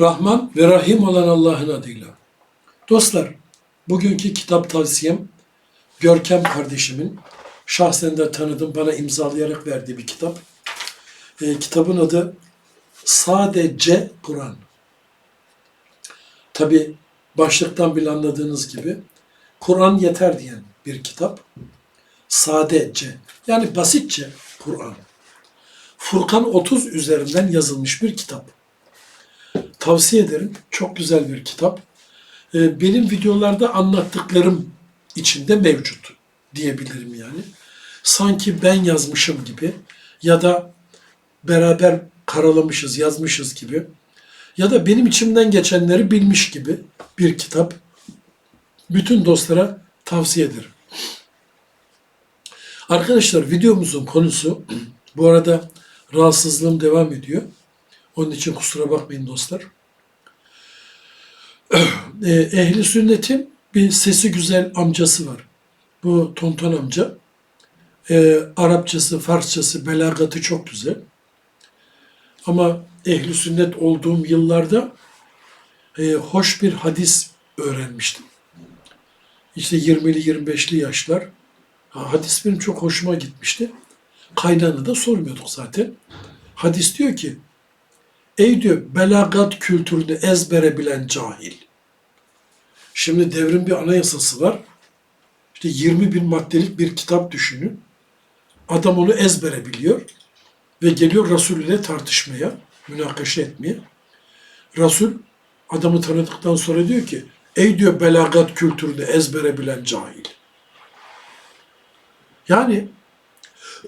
Rahman ve Rahim olan Allah'ın adıyla. Dostlar, bugünkü kitap tavsiyem Görkem kardeşimin şahsen de tanıdım bana imzalayarak verdiği bir kitap. Ee, kitabın adı Sadece Kur'an. Tabi başlıktan bile anladığınız gibi Kur'an yeter diyen bir kitap. Sadece yani basitçe Kur'an. Furkan 30 üzerinden yazılmış bir kitap. Tavsiye ederim. Çok güzel bir kitap. Ee, benim videolarda anlattıklarım içinde mevcut diyebilirim yani. Sanki ben yazmışım gibi ya da beraber karalamışız, yazmışız gibi ya da benim içimden geçenleri bilmiş gibi bir kitap. Bütün dostlara tavsiye ederim. Arkadaşlar videomuzun konusu bu arada rahatsızlığım devam ediyor. Onun için kusura bakmayın dostlar. Ee, Ehli sünnetin bir sesi güzel amcası var. Bu Tonton amca. Ee, Arapçası, Farsçası, belagatı çok güzel. Ama ehli sünnet olduğum yıllarda e, hoş bir hadis öğrenmiştim. İşte 20'li 25'li yaşlar. Ha, hadis benim çok hoşuma gitmişti. Kaynağını da sormuyorduk zaten. Hadis diyor ki, ey diyor belagat kültürünü ezbere bilen cahil. Şimdi devrin bir anayasası var. İşte 20 bin maddelik bir kitap düşünün. Adam onu ezbere biliyor ve geliyor Resul ile tartışmaya, münakaşa etmeye. Resul adamı tanıdıktan sonra diyor ki, ey diyor belagat kültürünü ezbere bilen cahil. Yani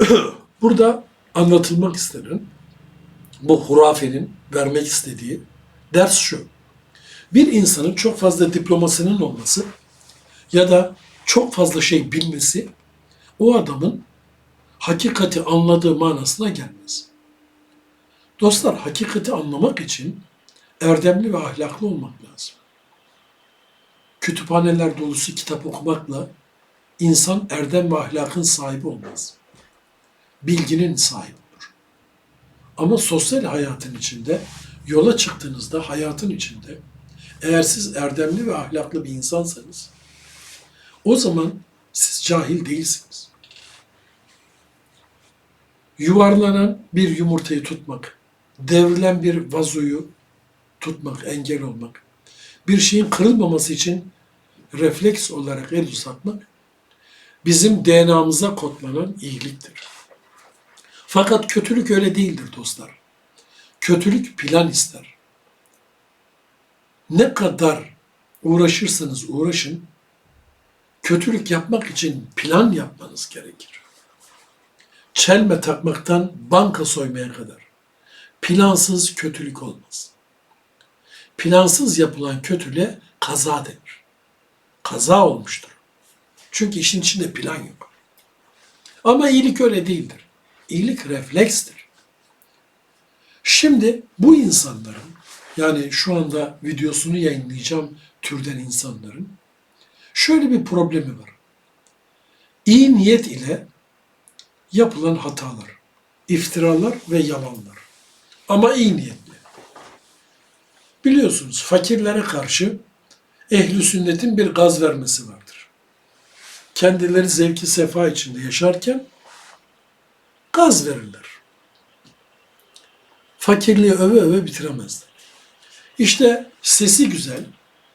burada anlatılmak istenen bu hurafenin vermek istediği ders şu. Bir insanın çok fazla diplomasının olması ya da çok fazla şey bilmesi o adamın hakikati anladığı manasına gelmez. Dostlar hakikati anlamak için erdemli ve ahlaklı olmak lazım. Kütüphaneler dolusu kitap okumakla insan erdem ve ahlakın sahibi olmaz. Bilginin sahibi. Ama sosyal hayatın içinde, yola çıktığınızda hayatın içinde eğer siz erdemli ve ahlaklı bir insansanız o zaman siz cahil değilsiniz. Yuvarlanan bir yumurtayı tutmak, devrilen bir vazoyu tutmak, engel olmak, bir şeyin kırılmaması için refleks olarak el uzatmak bizim DNA'mıza kodlanan iyiliktir. Fakat kötülük öyle değildir dostlar. Kötülük plan ister. Ne kadar uğraşırsanız uğraşın, kötülük yapmak için plan yapmanız gerekir. Çelme takmaktan banka soymaya kadar. Plansız kötülük olmaz. Plansız yapılan kötülüğe kaza denir. Kaza olmuştur. Çünkü işin içinde plan yok. Ama iyilik öyle değildir. İyilik reflekstir. Şimdi bu insanların yani şu anda videosunu yayınlayacağım türden insanların şöyle bir problemi var. İyi niyet ile yapılan hatalar, iftiralar ve yalanlar. Ama iyi niyetli. Biliyorsunuz fakirlere karşı ehli sünnetin bir gaz vermesi vardır. Kendileri zevki sefa içinde yaşarken gaz verirler. Fakirliği öve öve bitiremezler. İşte sesi güzel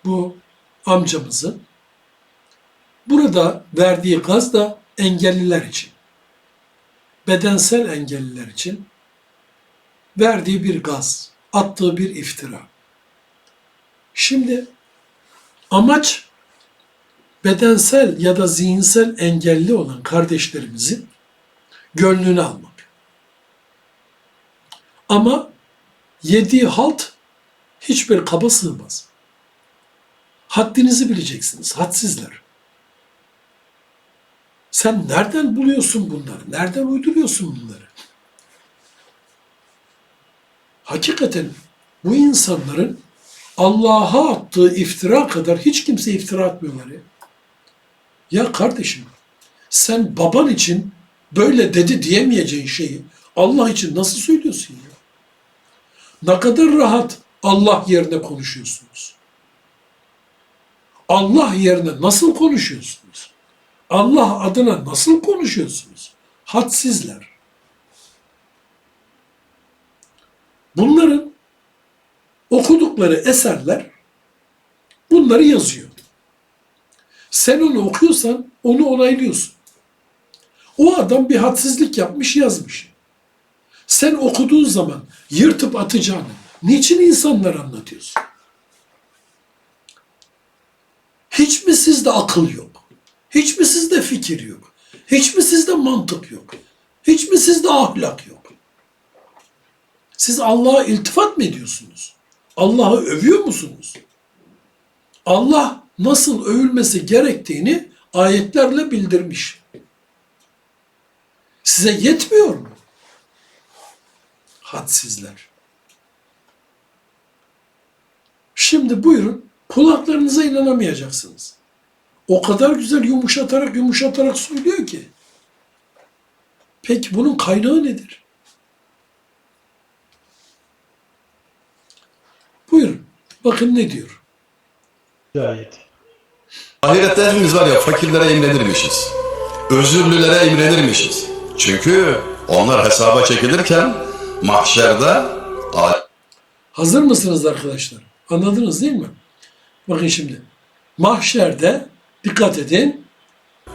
bu amcamızın burada verdiği gaz da engelliler için, bedensel engelliler için verdiği bir gaz, attığı bir iftira. Şimdi amaç bedensel ya da zihinsel engelli olan kardeşlerimizin gönlünü almak. Ama yediği halt hiçbir kaba sığmaz. Haddinizi bileceksiniz, hadsizler. Sen nereden buluyorsun bunları? Nereden uyduruyorsun bunları? Hakikaten bu insanların Allah'a attığı iftira kadar hiç kimse iftira atmıyorlar ya. Ya kardeşim sen baban için böyle dedi diyemeyeceğin şeyi Allah için nasıl söylüyorsun ya? Ne kadar rahat Allah yerine konuşuyorsunuz? Allah yerine nasıl konuşuyorsunuz? Allah adına nasıl konuşuyorsunuz? Hadsizler. Bunların okudukları eserler bunları yazıyor. Sen onu okuyorsan onu onaylıyorsun. O adam bir hadsizlik yapmış yazmış. Sen okuduğun zaman yırtıp atacağını niçin insanlara anlatıyorsun? Hiç mi sizde akıl yok? Hiç mi sizde fikir yok? Hiç mi sizde mantık yok? Hiç mi sizde ahlak yok? Siz Allah'a iltifat mı ediyorsunuz? Allah'ı övüyor musunuz? Allah nasıl övülmesi gerektiğini ayetlerle bildirmiş. Size yetmiyor mu? Hadsizler. Şimdi buyurun kulaklarınıza inanamayacaksınız. O kadar güzel yumuşatarak yumuşatarak söylüyor ki. Peki bunun kaynağı nedir? Buyurun. Bakın ne diyor. Ayet. Ahirette hepimiz var ya fakirlere imrenirmişiz. Özürlülere imrenirmişiz. Çünkü onlar hesaba çekilirken mahşerde Hazır mısınız arkadaşlar? Anladınız değil mi? Bakın şimdi. Mahşerde dikkat edin.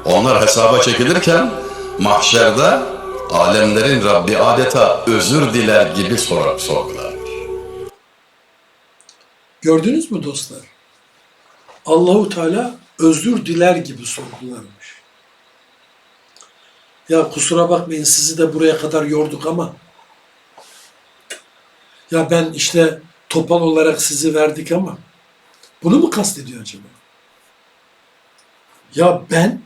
onlar hesaba çekilirken mahşerde alemlerin Rabbi adeta özür diler gibi sorar sorgular. Gördünüz mü dostlar? Allahu Teala özür diler gibi sorgularmış. Ya kusura bakmayın sizi de buraya kadar yorduk ama ya ben işte topal olarak sizi verdik ama bunu mu kastediyor acaba? Ya ben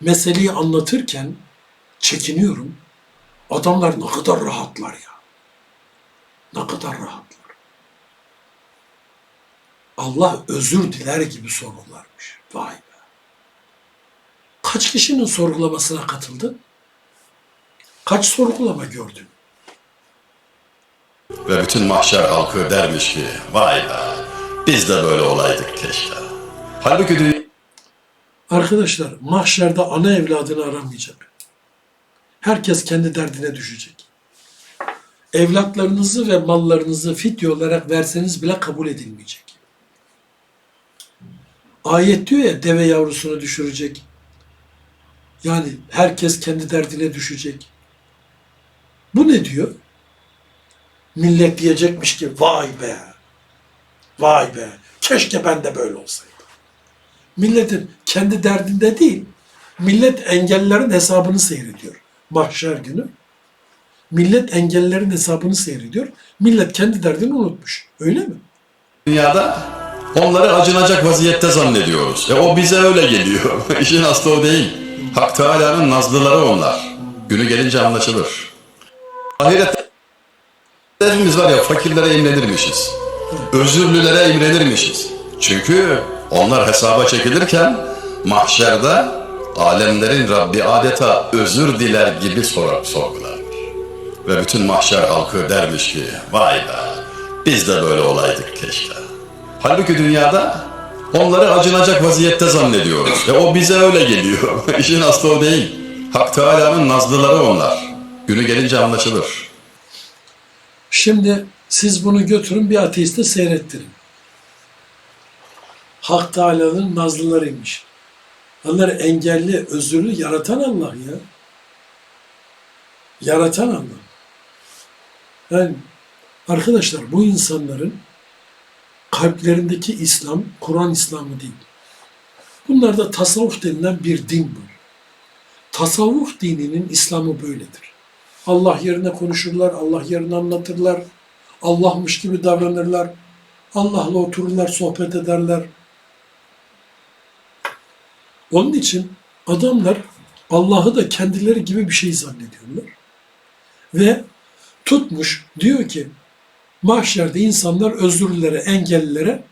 meseleyi anlatırken çekiniyorum. Adamlar ne kadar rahatlar ya. Ne kadar rahatlar. Allah özür diler gibi sorgularmış. Vay be. Kaç kişinin sorgulamasına katıldın? Kaç sorgulama gördün? Ve bütün mahşer halkı dermiş ki vay be biz de böyle olaydık keşke. Halbuki dünya Arkadaşlar mahşerde ana evladını aramayacak. Herkes kendi derdine düşecek. Evlatlarınızı ve mallarınızı fidye olarak verseniz bile kabul edilmeyecek. Ayet diyor ya deve yavrusunu düşürecek. Yani herkes kendi derdine düşecek. Bu ne diyor? Millet diyecekmiş ki vay be, vay be, keşke ben de böyle olsaydım. Milletin kendi derdinde değil, millet engellerin hesabını seyrediyor. Mahşer günü. Millet engellerin hesabını seyrediyor. Millet kendi derdini unutmuş. Öyle mi? dünyada onları acınacak vaziyette zannediyoruz. E o bize öyle geliyor. İşin aslı o değil. Hak Teala'nın nazlıları onlar. Günü gelince anlaşılır. Ahirette hepimiz var ya fakirlere imrenirmişiz. Özürlülere imrenirmişiz. Çünkü onlar hesaba çekilirken mahşerde alemlerin Rabbi adeta özür diler gibi sorar sorgular. Ve bütün mahşer halkı dermiş ki vay be biz de böyle olaydık keşke. Halbuki dünyada onları acınacak vaziyette zannediyoruz. E o bize öyle geliyor. İşin aslı o değil. Hak Teala'nın nazlıları onlar. Günü gelince anlaşılır. Şimdi siz bunu götürün bir ateiste seyrettirin. Hak Teala'nın nazlılarıymış. Onlar engelli, özürlü yaratan Allah ya. Yaratan Allah. Yani arkadaşlar bu insanların kalplerindeki İslam, Kur'an İslamı değil. Bunlarda tasavvuf denilen bir din var. Tasavvuf dininin İslamı böyledir. Allah yerine konuşurlar, Allah yerine anlatırlar. Allah'mış gibi davranırlar. Allah'la otururlar, sohbet ederler. Onun için adamlar Allah'ı da kendileri gibi bir şey zannediyorlar. Ve tutmuş diyor ki mahşerde insanlar özürlülere, engellilere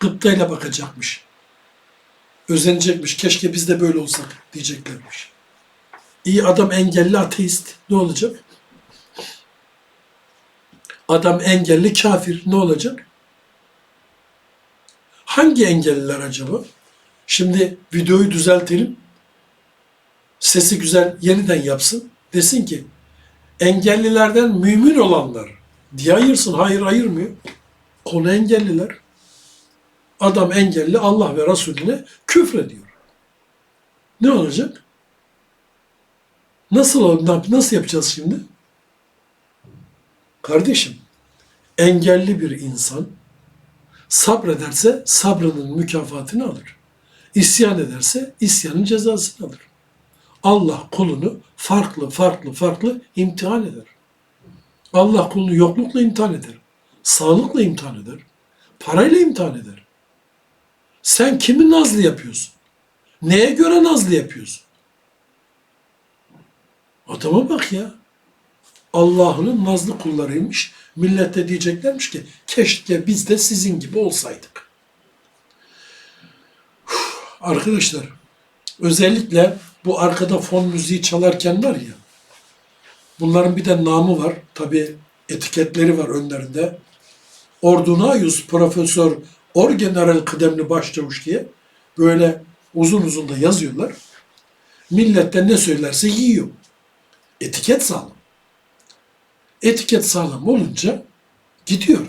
gıptayla bakacakmış. Özenecekmiş. Keşke biz de böyle olsak diyeceklermiş. İyi adam engelli ateist. Ne olacak? Adam engelli kafir. Ne olacak? Hangi engelliler acaba? Şimdi videoyu düzeltelim. Sesi güzel yeniden yapsın. Desin ki engellilerden mümin olanlar diye ayırsın. Hayır ayırmıyor. Konu engelliler. Adam engelli Allah ve Resulüne küfrediyor. Ne olacak? Nasıl nasıl yapacağız şimdi? Kardeşim, engelli bir insan sabrederse sabrının mükafatını alır. İsyan ederse isyanın cezasını alır. Allah kulunu farklı farklı farklı imtihan eder. Allah kulunu yoklukla imtihan eder. Sağlıkla imtihan eder. Parayla imtihan eder. Sen kimi nazlı yapıyorsun? Neye göre nazlı yapıyorsun? Adama bak ya. Allah'ın nazlı kullarıymış. Millet de diyeceklermiş ki keşke biz de sizin gibi olsaydık. Uf, Arkadaşlar özellikle bu arkada fon müziği çalarken var ya bunların bir de namı var. Tabi etiketleri var önlerinde. Ordunayus Profesör Orgeneral kıdemli başçavuş diye böyle uzun uzun da yazıyorlar. Millet de ne söylerse yiyor. Etiket sağlam. Etiket sağlam olunca gidiyor.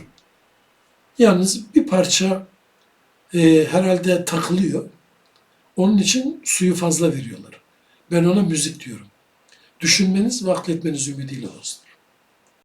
Yalnız bir parça e, herhalde takılıyor. Onun için suyu fazla veriyorlar. Ben ona müzik diyorum. Düşünmeniz ve akletmeniz ümidiyle olsun.